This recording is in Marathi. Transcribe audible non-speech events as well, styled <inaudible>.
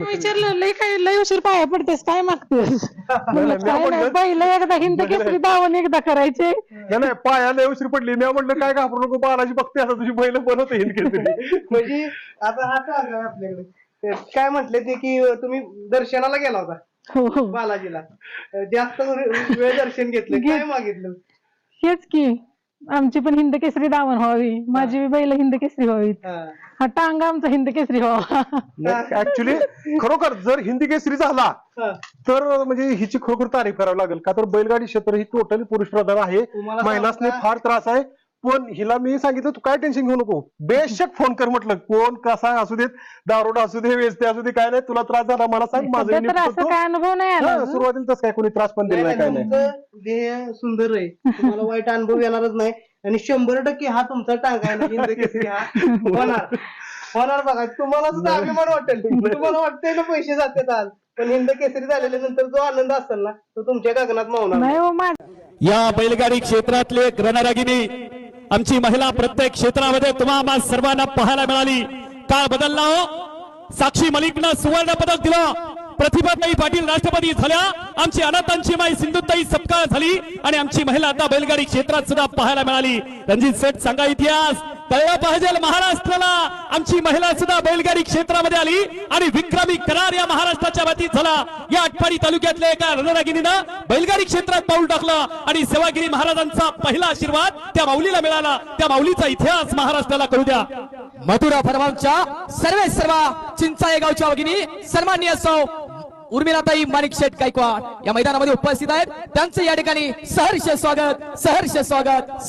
विचारलं लय काय लय उशीर पाया पडतेस काय मागतेस? <laughs> म्हणलं, काय नाही म्हणलं- पहिलं एकदा हिंद केसरी दावण एकदा करायचे. नाही नाही, पायाला उशीर पडली. मी म्हटलं काय घाबरू नको बालाजी बघते आता तुझी बैल बनवते हिंद केसरी. <laughs> म्हणजे आता हा आपल्याकडे? ते काय म्हटले ते की तुम्ही दर्शनाला गेला होता? हो हो. बालाजीला. अं, जास्त वेळ वेळ दर्शन घेतलं काय मागितलं? हेच की. आमची पण हिंद केसरी दावण व्हावी माझी बी बैल हिंद केसरी व्हावी हा. टांगा आमचा हिंद केसरी व्हावा ऍक्च्युली खरोखर जर हिंदी केसरी झाला. तर म्हणजे हिची खरोखर तारीफ करावी लागेल का तर बैलगाडी क्षेत्र ही टोटली पुरुष प्रधान आहे का? फार त्रास आहे पण हिला मी सांगितलं तू काय टेन्शन घेऊ नको. बेशक फोन कर म्हटलं. कोण कसा असू देत दारोड असू दे वेचते असू दे काय नाही तुला त्रास झाला मला सांग माझं मी सध्या तर असं निपटतो. काय अनुभव नाही आला हा, अजून. सुरुवातीला तसं काय कोणी त्रास पण दिला नाही, नाही काय नाही, नाही तुमचं ध्येय सुंदर आहे. तुम्हाला वाईट अनुभव येणारच नाही. आणि शंभर टक्के हा तुमचा टांगा आहे ना, हा. होणार. होणार बघा. तुम्हाला सुद्धा अभिमान वाटेल. तुम्हाला वाटतंय ना पैसे जातात आज. पण हिंद केसरी झालेल्या नंतर जो आनंद असेल ना तो तुमच्या गगनात मावणार नाही हो माझ या बैलगाडी क्षेत्रातली एक आमची महिला प्रत्येक क्षेत्रामध्ये तुम्हाला सर्वांना पाहायला मिळाली. काळ बदलला हो? साक्षी मलिकनं सुवर्ण पदक दिलं. प्रतिभाताई पाटील राष्ट्रपती झाल्या. आमची अनाथांची माई सिंधुताई सपकाळ झाली. आणि आमची महिला आता बैलगाडी क्षेत्रात सुद्धा पाहायला मिळाली. रणजित सेठ सांगा इतिहास. कळला पाहिजे महाराष्ट्राला आमची महिला सुद्धा बैलगाडी क्षेत्रामध्ये आली आणि विक्रमी करार या महाराष्ट्राच्या वतीत झाला. या आटपाडी तालुक्यातल्या एका रणरागिनीनं बैलगाडी क्षेत्रात पाऊल टाकलं आणि सेवागिरी महाराजांचा पहिला आशीर्वाद त्या माऊलीला मिळाला. त्या माऊलीचा इतिहास महाराष्ट्राला करू द्या. मथुरा फरमांच्या सर्वे सर्व चिंचा गावच्या भगिनी सन्मान्य सौ उर्मिलाताई माणिक शेठ गायकवाड या मैदानामध्ये उपस्थित आहेत. त्यांचं या ठिकाणी सहर्ष स्वागत सहर्ष स्वागत.